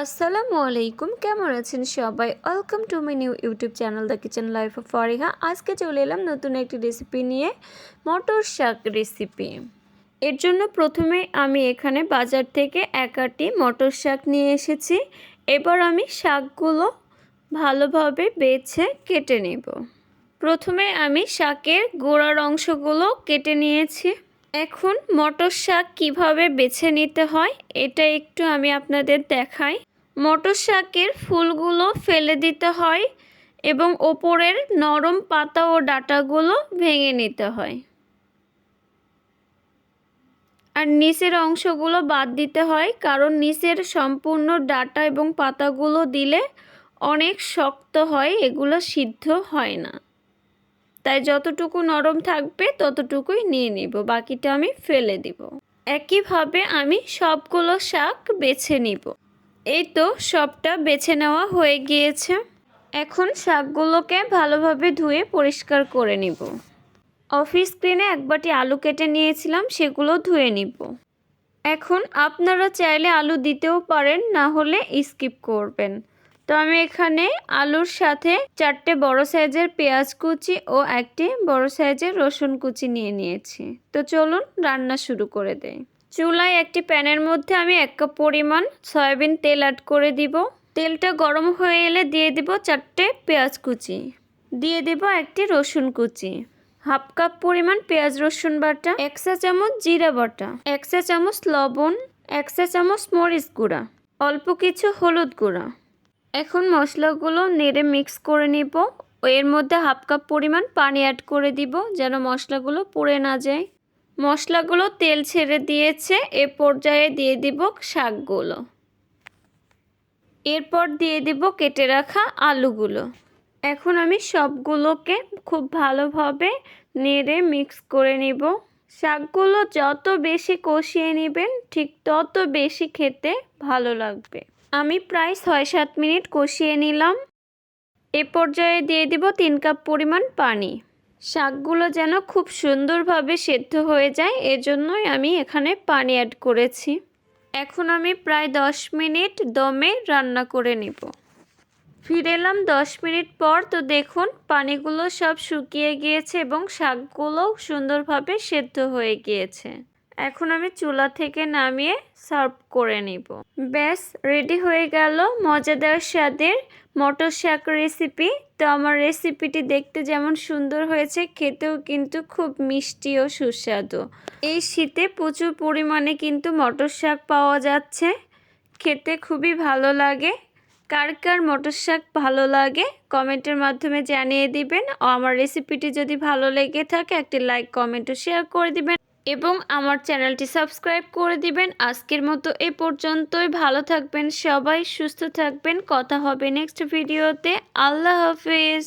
আসসালামু আলাইকুম, কেমন আছেন সবাই? Welcome to my new YouTube channel the kitchen life of Fariha আজকে চলে এলাম নতুন একটি রেসিপি নিয়ে, মটর শাক রেসিপি এর জন্য প্রথমে আমি এখানে বাজার থেকে এক আটি মটর শাক নিয়ে এসেছি। এবার আমি শাকগুলো ভালোভাবে বেছে কেটে নেব। প্রথমে আমি শাকের গোড়ার অংশগুলো কেটে নিয়েছি। এখন মটর শাক কীভাবে বেছে নিতে হয়, এটা একটু আমি আপনাদের দেখাই। মটর শাকের ফুলগুলো ফেলে দিতে হয় এবং ওপরের নরম পাতা ও ডাঁটাগুলো ভেঙে নিতে হয়। আর নিচের অংশগুলো বাদ দিতে হয়, কারণ নিচের সম্পূর্ণ ডাটা এবং পাতাগুলো দিলে অনেক শক্ত হয়, এগুলো সিদ্ধ হয় না। তাই যতটুকু নরম থাকবে ততটুকুই নিয়ে নিব, বাকিটা আমি ফেলে দিব। একইভাবে আমি সবগুলো শাক বেছে নিব। এই তো সবটা বেছে নেওয়া হয়ে গিয়েছে। এখন শাকগুলোকে ভালোভাবে ধুয়ে পরিষ্কার করে নিব। অফিস স্ক্রিনে এক বাটি আলু কেটে নিয়েছিলাম, সেগুলো ধুয়ে নিব। এখন আপনারা চাইলে আলু দিতেও পারেন, না হলে স্কিপ করবেন। তো আমি এখানে আলুর সাথে চারটে বড় সাইজের পেঁয়াজ কুচি ও একটি বড় সাইজের রসুন কুচি নিয়ে নিয়েছি। তো চলুন রান্না শুরু করে দেই। চুলায় একটি প্যানের মধ্যে আমি এক কাপ পরিমাণ সয়াবিন তেল অ্যাড করে দিব। তেলটা গরম হয়ে এলে দিয়ে দিব চারটে পেঁয়াজ কুচি। দিয়ে দিব একটি রসুন কুচি। হাফ কাপ পরিমাণ পেঁয়াজ রসুন বাটা, এক চা চামচ জিরা বাটা, এক চা চামচ লবণ, এক চা চামচ মরিচ গুঁড়া, অল্প কিছু হলুদ গুঁড়া। এখন মশলাগুলো নেড়ে মিক্স করে নিব। এর মধ্যে হাফ কাপ পরিমাণ পানি অ্যাড করে দিব যেন মশলাগুলো পুড়ে না যায়। মশলাগুলো তেল ছেড়ে দিয়েছে, এ পর্যায়ে দিয়ে দিব শাকগুলো। এরপর দিয়ে দিব কেটে রাখা আলুগুলো। এখন আমি সবগুলোকে খুব ভালোভাবে নেড়ে মিক্স করে নিব। শাকগুলো যত বেশি কষিয়ে নেবেন, ঠিক তত বেশি খেতে ভালো লাগবে। আমি প্রায় ছয় সাত মিনিট কষিয়ে নিলাম। এ পর্যায়ে দিয়ে দিব তিন কাপ পরিমাণ পানি। শাকগুলো যেন খুব সুন্দরভাবে সেদ্ধ হয়ে যায়, এজন্যই আমি এখানে পানি অ্যাড করেছি। এখন আমি প্রায় দশ মিনিট দমে রান্না করে নেব। ফিরে এলাম দশ মিনিট পর, তো দেখুন পানিগুলো সব শুকিয়ে গিয়েছে এবং শাকগুলোও সুন্দরভাবে সেদ্ধ হয়ে গিয়েছে। এখন আমি চুলা থেকে নামিয়ে সার্ভ করে নিব। ব্যাস রেডি হয়ে গেল মজাদার স্বাদের মটর শাক রেসিপি তো আমার রেসিপিটি দেখতে যেমন সুন্দর হয়েছে, খেতেও কিন্তু খুব মিষ্টি ও সুস্বাদু। এই শীতে প্রচুর পরিমাণে কিন্তু মটর শাক পাওয়া যাচ্ছে। খেতে খুবই ভালো লাগে। কার কার মটর শাক ভালো লাগে, কমেন্টের মাধ্যমে জানিয়ে দিবেন। ও আমার রেসিপিটি যদি ভালো লেগে থাকে, একটি লাইক কমেন্ট ও শেয়ার করে দিবেন। এবং আমার চ্যানেলটি সাবস্ক্রাইব করে দিবেন। আজকের মতো এ পর্যন্তই। ভালো থাকবেন সবাই, সুস্থ থাকবেন। কথা হবে নেক্সট ভিডিওতে। আল্লাহ হাফিজ।